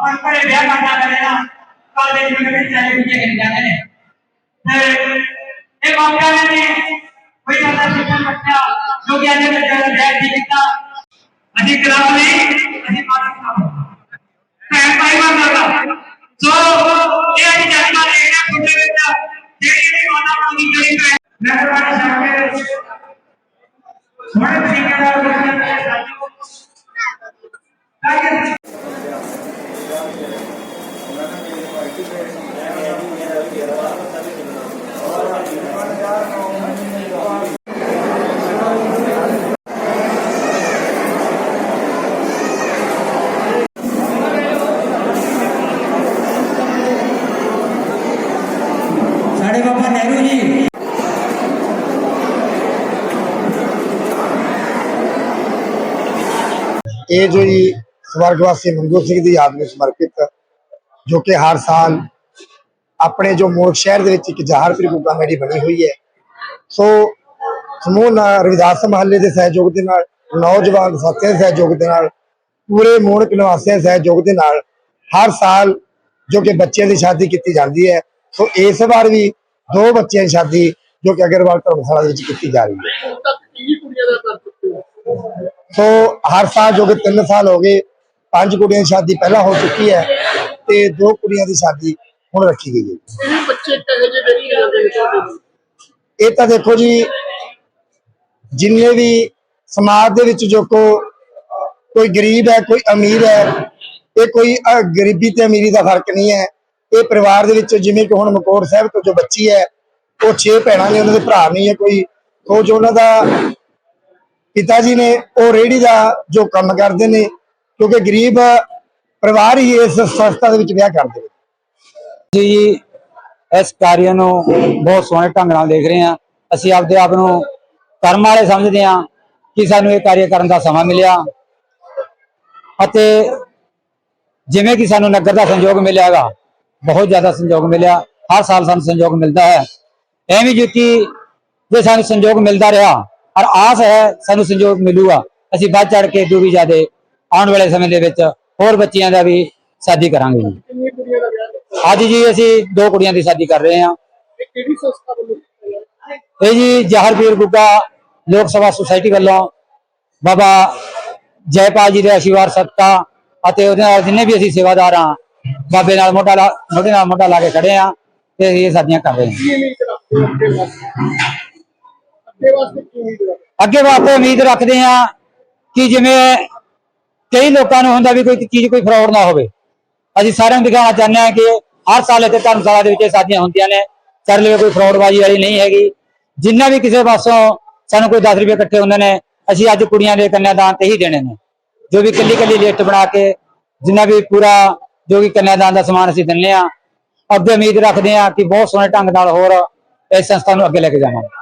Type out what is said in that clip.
ਆਪਾਂ ਘਰੇ ਵਿਆਹ ਕਰਨਾ ਕਰੇ ਨਾ ਕੱਲ ਦੇ ਜਿਵੇਂ ਕਿ ਚਾਹੇ ਵੀ ਕਰੀ ਜਾਂਦੇ ਨੇ। ਤੇ ਇਹ ਮਾਪਿਆਂ ਨੇ ਕੋਈ ਸਾਡਾ ਸਿੱਖਣ ਬੱਚਾ ਜੋ ਕਿ ਅੱਜ ਬੱਚਾ ਦਾ ਵਿਆਹ ਨਹੀਂ ਕੀਤਾ। ਅਸੀਂ ਕਰਾਉ ਨਹੀਂ, ਅਸੀਂ ਮਾਤਾ ਕਰਾਉ ਭੈਣ ਭਾਈ ਮੰਗਦਾ ਸੋ, ਇਹ ਅਸੀਂ ਜਨਮਾ ਦੇਖਣਾ ਤੁਹਾਡੇ ਵਿੱਚ, ਜਿਹੜੀ ਜਿਹੜੀ ਮਾਤਾ ਮੰਗੀ ਗਈ ਹੈ ਮੈਂ ਤੁਹਾਡੇ ਸਾਹਮਣੇ ਸੋਹਣੇ ਤਰੀਕੇ ਨਾਲ ਬੋਲਣਾ ਸਾਜੋ। ਤਾਂ ਸਾਡੇ ਬਾਬਾ ਨਹਿਰੂ ਜੀ ਇਹ ਜੋ ਜੀ ਸਵਰਗਵਾਸੀ ਮਨਜੋਤ ਸਿੰਘ ਦੀ ਯਾਦ ਨੂੰ ਸਮਰਪਿਤ ਜੋ ਕਿ ਹਰ ਸਾਲ ਆਪਣੇ ਜੋ ਮੂਲ ਸ਼ਹਿਰ ਦੇ ਵਿੱਚ ਇੱਕ ਜਹਾਰਪੁਰ ਗੁੱਗਾ ਮੇੜੀ ਬਣੀ ਹੋਈ ਹੈ ਸੋ ਸਮੂਹ ਨਾ- ਰਵਿਦਾਸ ਮਹੱਲੇ ਦੇ ਸਹਿਯੋਗ ਦੇ ਨਾਲ ਨੌਜਵਾਨ ਸਾਥੀਆਂ ਦੇ ਸਹਿਯੋਗ ਦੇ ਨਾਲ ਪੂਰੇ ਮੂਣਕ ਨਿਵਾਸੀਆਂ ਦੇ ਸਹਿਯੋਗ ਦੇ ਨਾਲ ਹਰ ਸਾਲ ਜੋ ਕਿ ਬੱਚਿਆਂ ਦੀ ਸ਼ਾਦੀ ਕੀਤੀ ਜਾਂਦੀ ਹੈ ਸੋ ਇਸ ਵਾਰ ਵੀ ਦੋ ਬੱਚਿਆਂ ਦੀ ਸ਼ਾਦੀ ਜੋ ਕਿ ਅਗਰਵਾਲ ਧਰਮਸ਼ਾਲਾ ਦੇ ਵਿੱਚ ਕੀਤੀ ਜਾ ਰਹੀ ਹੈ। ਹੁਣ ਤੱਕ 30 ਕੁੜੀਆਂ ਦਾ ਕਰ ਚੁੱਕੇ ਹੋ? ਸੋ ਹਰ ਸਾਲ ਜੋ ਕਿ 3 ਸਾਲ ਹੋ ਗਏ ਪੰਜ ਕੁੜੀਆਂ ਦੀ ਸ਼ਾਦੀ ਪਹਿਲਾਂ ਹੋ ਚੁੱਕੀ ਹੈ ਤੇ ਦੋ ਕੁੜੀਆਂ ਦੀ ਸ਼ਾਦੀ ਹੁਣ ਰੱਖੀ ਗਈ ਹੈ। ਇਹ ਬੱਚੇ ਕਹੇ ਜਿਹੇ ਦੇਖੇ ਜਾਂਦੇ ਇਹ ਤਾਂ ਦੇਖੋ ਜੀ ਜਿੰਨੇ ਵੀ ਸਮਾਜ ਦੇ ਵਿੱਚ ਜੋ ਕੋ ਕੋਈ ਗਰੀਬ ਹੈ ਕੋਈ ਅਮੀਰ ਹੈ ਇਹ ਕੋਈ ਗਰੀਬੀ ਤੇ ਅਮੀਰੀ ਦਾ ਫ਼ਰਕ ਨਹੀਂ ਹੈ। ਇਹ ਪਰਿਵਾਰ ਦੇ ਵਿੱਚ ਜਿਵੇਂ ਕਿ ਹੁਣ ਮਕੌਰ ਸਾਹਿਬ ਤੋਂ ਜੋ ਬੱਚੀ ਹੈ, ਉਹ 6 ਭੈਣਾਂ ਨੇ, ਉਹਨਾਂ ਦੇ ਭਰਾ ਨਹੀਂ ਹੈ ਕੋਈ। ਉਹ ਜੋ ਉਹਨਾਂ ਦਾ ਪਿਤਾ ਜੀ ਨੇ, ਉਹ ਰੇੜੀ ਦਾ ਜੋ ਕੰਮ ਕਰਦੇ ਨੇ, ਕਿਉਂਕਿ ਗਰੀਬ ਪਰਿਵਾਰ ਹੀ ਇਸ ਸੰਸਥਾ ਦੇ ਵਿੱਚ ਵਿਆਹ ਕਰਦੇ ਨੇ। ਜੀ, ਇਸ ਕਾਰਿਆ ਨੂੰ ਬਹੁਤ ਸੋਹਣੇ ਢੰਗ ਨਾਲ ਦੇਖ ਰਹੇ ਹਾਂ। ਅਸੀਂ ਆਪਦੇ ਆਪ ਨੂੰ ਕਰਮ ਵਾਲੇ ਸਮਝਦੇ ਹਾਂ ਕਿ ਸਾਨੂੰ ਇਹ ਕਾਰਿਆ ਕਰਨ ਦਾ ਸਮਾਂ ਮਿਲਿਆ। ਅਤੇ ਜਿਵੇਂ ਕਿ ਸਾਨੂੰ ਨਗਰ ਦਾ ਸੰਯੋਗ ਮਿਲਿਆ ਹੈਗਾ ਬਹੁਤ ਜ਼ਿਆਦਾ ਸੰਯੋਗ ਮਿਲਿਆ। ਹਰ ਸਾਲ ਸਾਨੂੰ ਸੰਯੋਗ ਮਿਲਦਾ ਹੈ। ਐਵੇਂ ਜੀ ਕਿ ਜੇ ਸਾਨੂੰ ਸੰਯੋਗ ਮਿਲਦਾ ਰਿਹਾ, ਔਰ ਆਸ ਹੈ ਸਾਨੂੰ ਸੰਯੋਗ ਮਿਲੂਗਾ, ਅਸੀਂ ਵੱਧ ਚੜ ਕੇ ਦੂਰੀ ਜਿਆਦੇ ਆਉਣ ਵਾਲੇ ਸਮੇਂ ਦੇ ਵਿੱਚ ਹੋਰ ਬੱਚਿਆਂ ਦਾ ਵੀ ਸ਼ਾਦੀ ਕਰਾਂਗੇ। ਜੀ ਅੱਜ ਜੀ ਅਸੀਂ ਦੋ ਕੁੜੀਆਂ ਦੀ ਸ਼ਾਦੀ ਕਰ ਰਹੇ ਹਾਂ। ਇਹ ਕਿਹੜੀ ਸੰਸਥਾ ਵੱਲੋਂ ਕੀਤਾ ਜੀ ਜਹਰਪੀਰ ਗੁੱਗਾ, ਲੋਕ ਸਭਾ ਸੁਸਾਇਟੀ ਵੱਲੋਂ ਬਾਬਾ ਜੈਪਾਲ ਜੀ ਦੇ ਆਸ਼ੀਰਵਾਦ ਸਦਕਾ ਅਤੇ ਉਹਦੇ ਨਾਲ ਜਿੰਨੇ ਵੀ ਅਸੀਂ ਸੇਵਾਦਾਰ ਹਾਂ ਬਾਬੇ ਨਾਲ ਮੋਢਾ ਲਾ ਮੋਢੇ ਨਾਲ ਮੋਢਾ ਲਾ ਕੇ ਖੜੇ ਹਾਂ ਤੇ ਇਹ ਸ਼ਾਦੀਆਂ ਕਰ ਰਹੇ ਅੱਗੇ ਵਾਸਤੇ? ਉਮੀਦ ਰੱਖਦੇ ਹਾਂ? ਕਿ ਜਿਵੇਂ ਕਈ ਲੋਕਾਂ ਨੂੰ ਹੁੰਦਾ ਵੀ ਕੋਈ ਚੀਜ਼ ਕੋਈ ਫਰਾਡ ਨਾ ਹੋਵੇ। ਅਸੀਂ ਸਾਰਿਆਂ ਨੂੰ ਦਿਖਾਉਣਾ ਚਾਹੁੰਦੇ ਹਾਂ ਕਿ ਹਰ ਸਾਲ ਇੱਥੇ ਧਰਮਸ਼ਾਲਾ ਦੇ ਵਿੱਚ ਸ਼ਾਦੀਆਂ ਹੁੰਦੀਆਂ ਨੇ। ਸਾਡੇ ਲਈ ਕੋਈ ਫਰਾਡਬਾਜ਼ੀ ਵਾਲੀ ਨਹੀਂ ਹੈਗੀ। ਜਿੰਨਾ ਵੀ ਕਿਸੇ ਪਾਸੋਂ ਸਾਨੂੰ ਕੋਈ 10 ਰੁਪਏ ਇਕੱਠੇ ਹੁੰਦੇ ਨੇ ਅਸੀਂ ਅੱਜ ਕੁੜੀਆਂ ਦੇ ਕੰਨਿਆਦਾਨ ਤੇ ਹੀ ਦੇਣੇ ਨੇ। ਜੋ ਵੀ ਕੱਲੀ ਕੱਲੀ ਲਿਸਟ ਬਣਾ ਕੇ ਜਿੰਨਾ ਵੀ ਪੂਰਾ ਜੋ ਕਿ ਕੰਨਿਆਦਾਨ ਦਾ ਸਮਾਨ ਅਸੀਂ ਦਿੰਨੇ ਆ। ਅੱਗੇ ਉਮੀਦ ਰੱਖਦੇ ਹਾਂ ਕਿ ਬਹੁਤ ਸੋਹਣੇ ਢੰਗ ਨਾਲ ਹੋਰ ਇਸ ਸੰਸਥਾ ਨੂੰ ਅੱਗੇ ਲੈ ਕੇ ਜਾਵਾਂਗੇ।